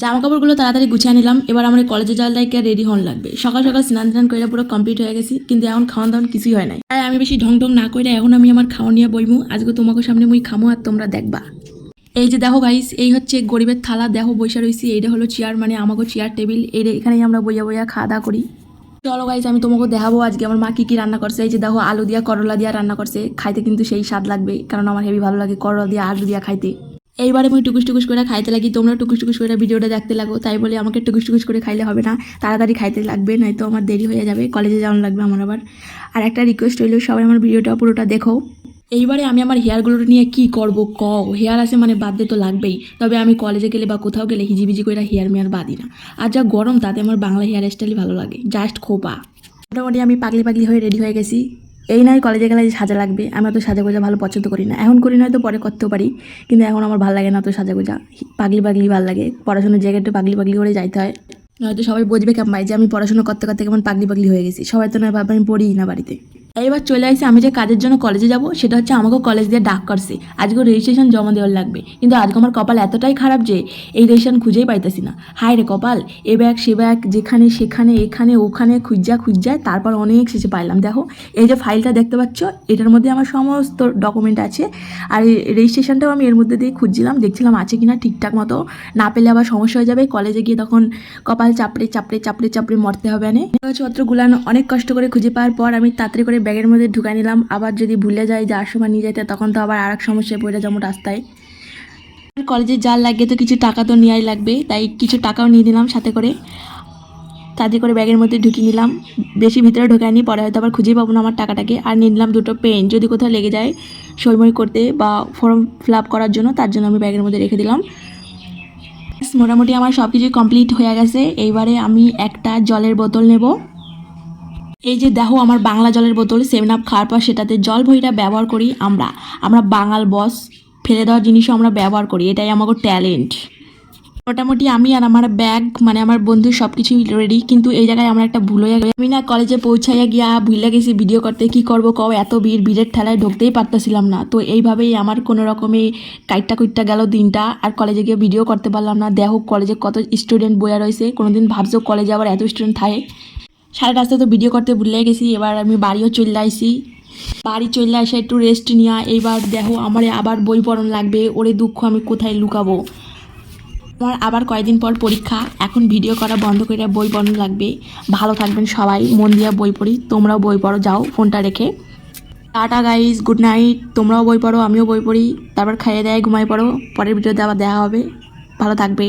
জামা কাপড়গুলো তাড়াতাড়ি গুছিয়ে নিলাম। এবার আমার কলেজে যাওয়ার লাইকে রেডি হন লাগবে। সকাল সকাল স্নান টান করে পুরো কমপ্লিট হয়ে গেছি, কিন্তু এখন খাওয়ান দাওয়ান কিছুই হয় নাই। তাই আমি বেশি ঢং ঢং না করে এখন আমি আমার খাওয়া নিয়ে বইমু। আজকে তোমাকে সামনে মুই খামো আর তোমরা দেখবা। এই যে দেখো গাইস এই হচ্ছে গরিবের থালা। দেখো বৈশা রয়েছি এইটা হলো চেয়ার মানে আমাকে চেয়ার টেবিল এই এখানেই আমরা বইয়া বইয়া খাওয়া দাওয়া করি। চলো গাইজ আমি তোমাকে দেখাবো আজকে আমার মা কি কি রান্না করছে। এই যে দেখো আলু দিয়া করলা দিয়া রান্না করছে। খাইতে কিন্তু সেই স্বাদ লাগবে, কারণ আমার হেভি ভালো লাগে করলা দিয়া আলু দিয়া খাইতে। এইবারে আমি টুকুস টুকুস করে খাইতে লাগি, তোমরা টুকুস টুকুস করে ভিডিওটা দেখতে লাগো, তাই বলে আমাকে টুকুস টুকুস করে খাইলে হবে না। তাড়াতাড়ি খাইতে লাগবে, নয়তো আমার দেরি হয়ে যাবে, কলেজে যাওয়ানো লাগবে আমার আবার। আর একটা রিকোয়েস্ট হইল সবাই আমার ভিডিওটা পুরোটা দেখো। এইবারে আমি আমার হেয়ারগুলো নিয়ে কি করব ক হেয়ার আছে মানে বাদ তো লাগবেই। তবে আমি কলেজে গেলে বা কোথাও গেলে হিজিবিজি করে হেয়ার মেয়ার বাদি না। আর যা গরম, তাতে আমার বাংলা হেয়ার স্টাইলই ভালো লাগে জাস্ট খোপা। মোটামুটি আমি পাগলি পাগলি হয়ে রেডি হয়ে গেছি। এই নয় কলেজে গেলে সাজা লাগবে আমি অত সাজা গোজা ভালো পছন্দ করি না। এখন করি না নয়তো পরে করতেও পারি, কিন্তু এখন আমার ভালো লাগে না তো সাজা গোজা পাগলি পাগলি ভালো লাগে। পড়াশোনার জায়গায় একটু পাগলি পাগলি করে যাইতে হয়। নয়তো সবাই বুঝবে কেমন যে আমি পড়াশোনা করতে করতে কেমন পাগলি পাগলি হয়ে গেছি। সবাই তো নয় ভাববে আমি পড়িই না বাড়িতে। এইবার চলে আসি আমি যে কাজের জন্য কলেজে যাব, সেটা হচ্ছে আমাকেও কলেজ দিয়ে ডাক করছে। আজকে রেজিস্ট্রেশন জমা দেওয়ার লাগবে। কিন্তু আজকে আমার কপাল এতটাই খারাপ যে এই রেজিস্ট্রেশন খুঁজেই পাইতেছি না। হায় রে কপাল, এ ব্যাগ, সে ব্যাগ, যেখানে, সেখানে, এখানে, ওখানে, খুঁজা খুঁজায় তারপর অনেক শেষে পাইলাম। দেখো, এই যে ফাইলটা দেখতে পাচ্ছ, এটার মধ্যে আমার সমস্ত ডকুমেন্ট আছে। আর এই রেজিস্ট্রেশনটাও আমি এর মধ্যে দিয়ে খুঁজছিলাম, দেখছিলাম আছে কিনা ঠিকঠাক মতো। না পেলে আবার সমস্যা হয়ে যাবে। কলেজে গিয়ে তখন কপাল চাপড়ে চাপড়ে চাপড়ে চাপড়ে মরতে হবে না কাগজপত্রগুলান অনেক কষ্ট করে খুঁজে পাওয়ার পর আমি তাড়াতাড়ি করে ব্যাগের মধ্যে ঢুকাই নিলাম। আবার যদি ভুলে যাই, যাওয়ার সময় নিয়ে যেতে তখন তো আবার আর এক সমস্যায় পড়ে যাব রাস্তায়। কলেজে যার লাগে তো কিছু টাকা তো নেওয়াই লাগবে, তাই কিছু টাকাও নিয়ে নিলাম সাথে করে। তাতে করে ব্যাগের মধ্যে ঢুকিয়ে নিলাম। বেশি ভিতরে ঢোকায়নি পরে হয়তো আবার খুঁজেই পাবো না আমার টাকাটাকে। আর নিয়ে নিলাম দুটো পেন। যদি কোথাও লেগে যায় সইমই করতে বা ফর্ম ফিল করার জন্য, তার জন্য আমি ব্যাগের মধ্যে রেখে দিলাম। মোটামুটি আমার সব কিছুই কমপ্লিট হয়ে গেছে। এইবারে আমি একটা জলের বোতল নেব। এই যে দেখো আমার বাংলা জলের বোতল সেভেন আপ খাওয়ার পর সেটাতে জল ভইটা ব্যবহার করি আমরা। আমরা বাঙাল বস ফেলে দেওয়ার জিনিসও আমরা ব্যবহার করি, এটাই আমাকে ট্যালেন্ট মোটামুটি আমি আর আমার ব্যাগ মানে আমার বন্ধু সব কিছুই রেডি কিন্তু এই জায়গায় আমার একটা ভুল হয়ে গেছে। আমি না কলেজে পৌঁছাইয়া গিয়া ভুলে গেছি ভিডিও করতে, কি করব কও, এত ভিড়, ভিড়ের ঠেলায় ঢুকতেই পারতেছিলাম না। তো এইভাবেই আমার কোনো রকমে কাইটটা কুইটটা গেল দিনটা, আর কলেজে গিয়ে ভিডিও করতে পারলাম না। দেখো কলেজে কত স্টুডেন্ট বইয়া রয়েছে, কোনোদিন ভাবছ কলেজে আবার এত স্টুডেন্ট থাকে? সারা রাস্তায় তো ভিডিও করতে ভুলে গেছি, এবার আমি বাড়িও চলে আইসি বাড়ি চলে আসে একটু রেস্ট নেওয়া এইবার দেখো আমার আবার বই পড়ন লাগবে, ওরে দুঃখ আমি কোথায় লুকাবো? আমার আবার কয়েকদিন পর পরীক্ষা, এখন ভিডিও করা বন্ধ করে বই পড়ন লাগবে। ভালো থাকবেন সবাই, মন দিয়ে বই পড়ি, তোমরাও বই পড়ো, যাও ফোনটা রেখে। টাটা গাইজ গুড নাইট তোমরাও বই পড়ো, আমিও বই পড়ি, তারপর খাইয়ে দেয় ঘুমাই পড়ো, পরের ভিডিওতে আবার দেখা হবে। ভালো থাকবে।